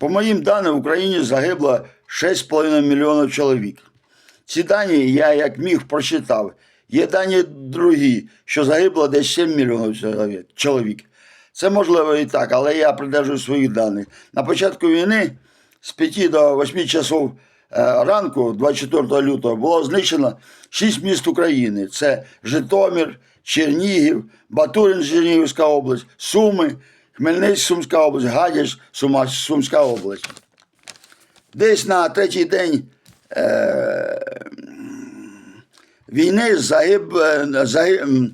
По моїм даним, в Україні загибло 6,5 мільйонів чоловік. Ці дані я як міг прочитав. Є дані другі, що загибло десь 7 мільйонів чоловік-. Це можливо і так, але я придержую своїх даних. На початку війни з 5 до 8 часов е, ранку, 24 лютого, було знищено 6 міст України: це Житомир, Чернігів, Батурин, Чернігівська область, Суми, Хмельницьк, Сумська область, Гадяч, Сума, Сумська область. Десь на третій день е, війни загиб, е, загиб,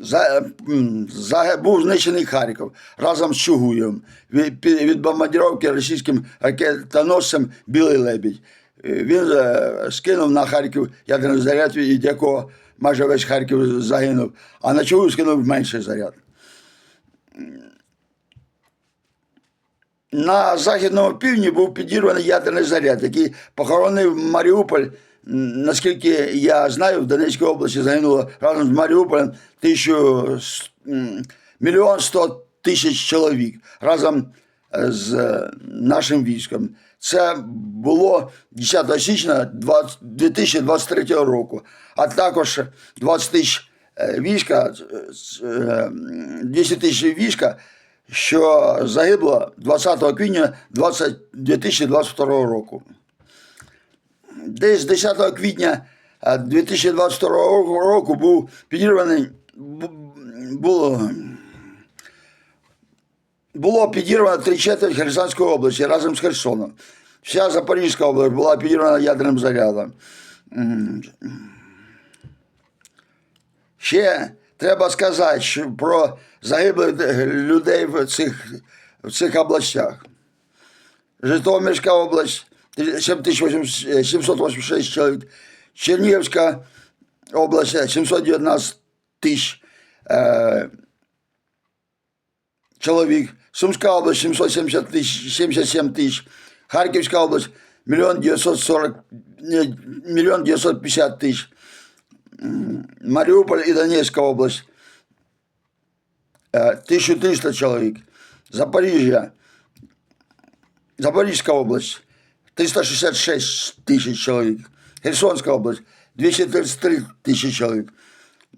за, був знищений Харків разом з Чугуєм від, від бомбардировки російським ракетоносцем Білий Лебідь. Е, Він е, скинув на Харків ядерний заряд, від якого майже весь Харків загинув, а на Чугуїв скинув менший заряд. На західному півдні був підірваний ядерний заряд, який похоронив Маріуполь. Наскільки я знаю, в Донецькій області загинуло разом з Маріуполем тисячу, мільйон сто тисяч чоловік разом е, з е, нашим військом. Це було 10 січня 20 2023 року, а також 20 тисяч війська, е, з- е, м, 200 тисяч війська що загибло 20 квітня 2022 року. Десь 10 квітня е, 2022 року був підірваний було, було підірвано три четверть Херсонської області разом з Херсоном. Вся Запорізька область була підірвана ядерним зарядом. М. Ще треба сказати що про загиблих людей в цих, в цих областях. Житомирська область 7786 чоловік, Чернігівська область 719 тисяч е, чоловік, Сумська область 770 тисяч, 77 тисяч, Харківська область 1 940, ні, мільйон 950 тисяч, Маріуполь і Донецька область е, 1300 чоловік. Запоріжжя, Запорізька область 366 тисяч чоловік. Херсонська область 233 тисячі чоловік.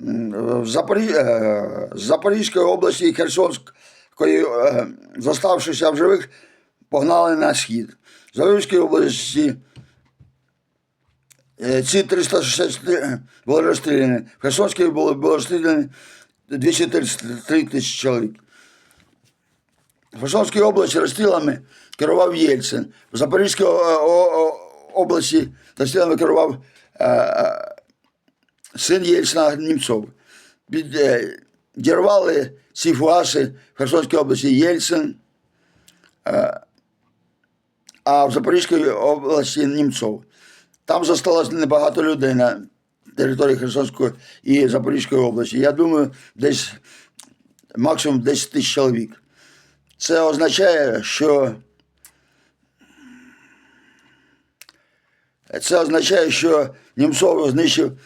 В Запорі... е, з Запорізької області і Херсонської, зоставшися в живих, погнали на схід. В Запорізькій області Ці 363 були розстріляні. В Херсонській було, було розстріляні 233 тисячі чоловік. В Херсонській області розстрілами керував Єльцин. В Запорізькій о- області розстрілами керував е, е, син Єльцина Німцов. Е, Дірвали ці фугаси в Херсонській області Єльцин, е, а в Запорізькій області Німцов. Там зосталось небагато людей на території Херсонської і Запорізької області. Я думаю, десь максимум 10 тисяч чоловік. Це означає, що це означає, що Німцов знищив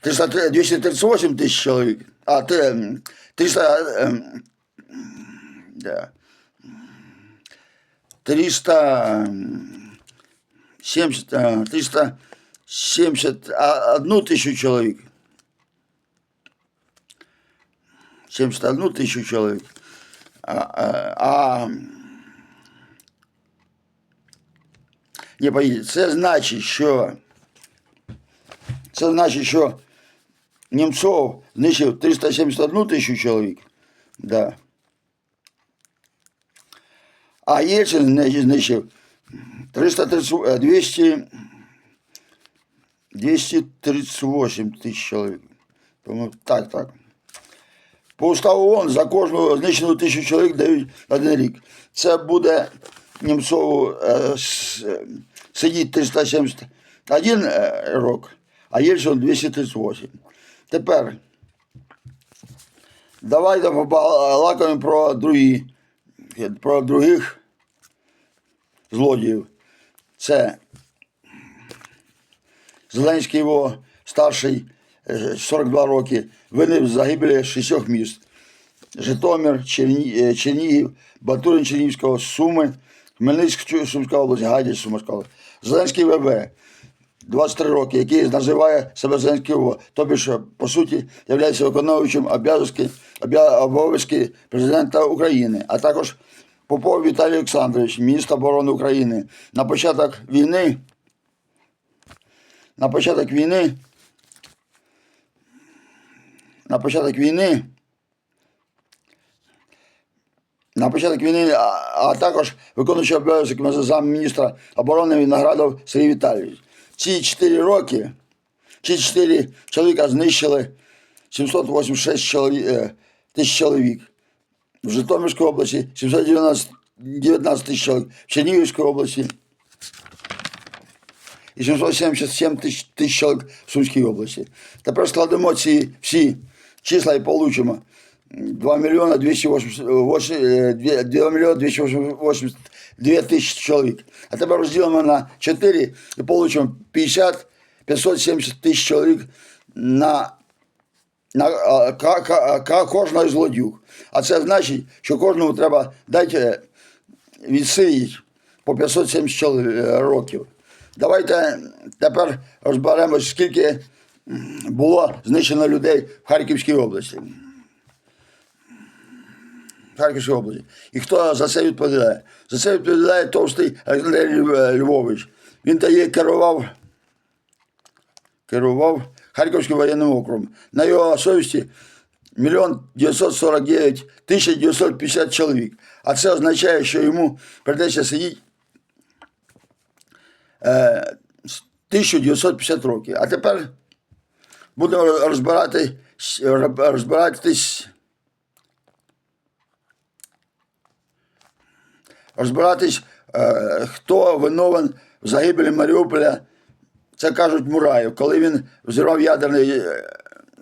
300 238 тисяч чоловік, а те, 300, ем, 300 70, а, 371 тисячу чоловік. 71 тисячу чоловік. А, а, а не поїдь. Це значить, що це значить, що Німцов знищив 371 тисячу чоловік. Да. А Єльцин зни- знищив 330, е, 200, 238 тисяч чоловік. По-моєму, так, так. По уставу ООН за кожну знищену тисячу чоловік дають один рік. Це буде Німцову е, сидіти 371 е, рок, а Єльцину 238. Тепер давайте побалакаємо про другі, про других злодіїв. Це Зеленський його старший е, 42 роки винив загибелі шістьох міст. Житомир, Черні... е, Чернігів, Батурин Чернігівського, Суми, Хмельницьк, Чу- Сумська область, Гадяч, Сумська область. Зеленський ВВ, 23 роки, який називає себе Зеленський ВВ, тобі що, по суті, є виконуючим обов'язки президента України, а також Попов Віталій Олександрович, міністр оборони України. На початок війни, на початок війни, на початок війни на початок війни, а, а також виконуючий обов'язок замміністра оборони Виноградов Сергій Віталійович. Ці 4 роки, ці 4 чоловіка знищили 786 чоловік, е, тисяч чоловік. В Житомирській області 719 19 тисяч чоловік, в Чернігівській області і 777 тисяч, чоловік в Сумській області. Тепер складемо ці всі числа і получимо 2 мільйона 280, е, 2 мільйона 282 тисячі чоловік. А тепер розділимо на 4 і получимо 50 570 тисяч чоловік на на ка, ка, ка, кожного з ладюг. А це значить, що кожному треба дати е, відсидіти по 570 чоловік, е, років. Давайте тепер розберемось, скільки було знищено людей в Харківській області. В Харківській області. І хто за це відповідає? За це відповідає товстий Олександр Львович. Він тоді керував керував Харківським воєнним округом. На його совісті мільйон 949 тисяч 950 чоловік. А це означає, що йому прийдеться сидіти е, 1950 років. А тепер будемо розбирати, розбиратись, розбиратись, е, хто виновен в загибелі Маріуполя. Це кажуть Мураєв, коли він взірвав ядерний е,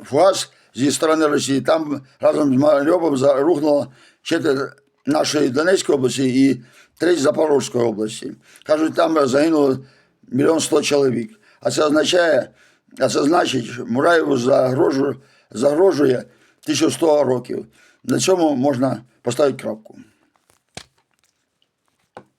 фугас зі сторони Росії, там разом з Маріуполем рухнуло четверть нашої Донецької області і треть Запорізької області. Кажуть, там загинуло мільйон сто чоловік. А це означає, а це значить, Мураєву загрожує, загрожує 1100 років. На цьому можна поставити крапку.